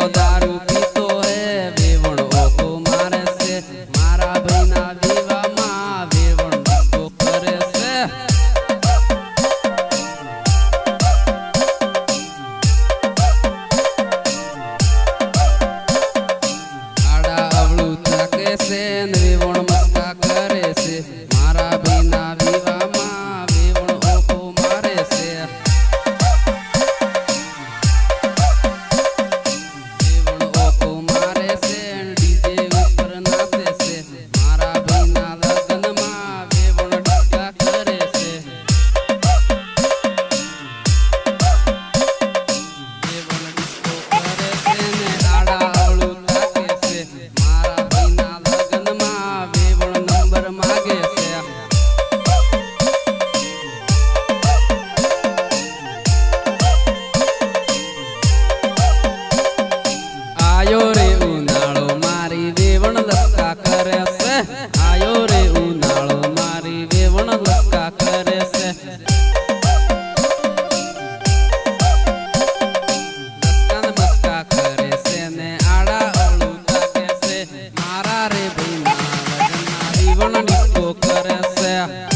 yo જીવનની તો કરે છે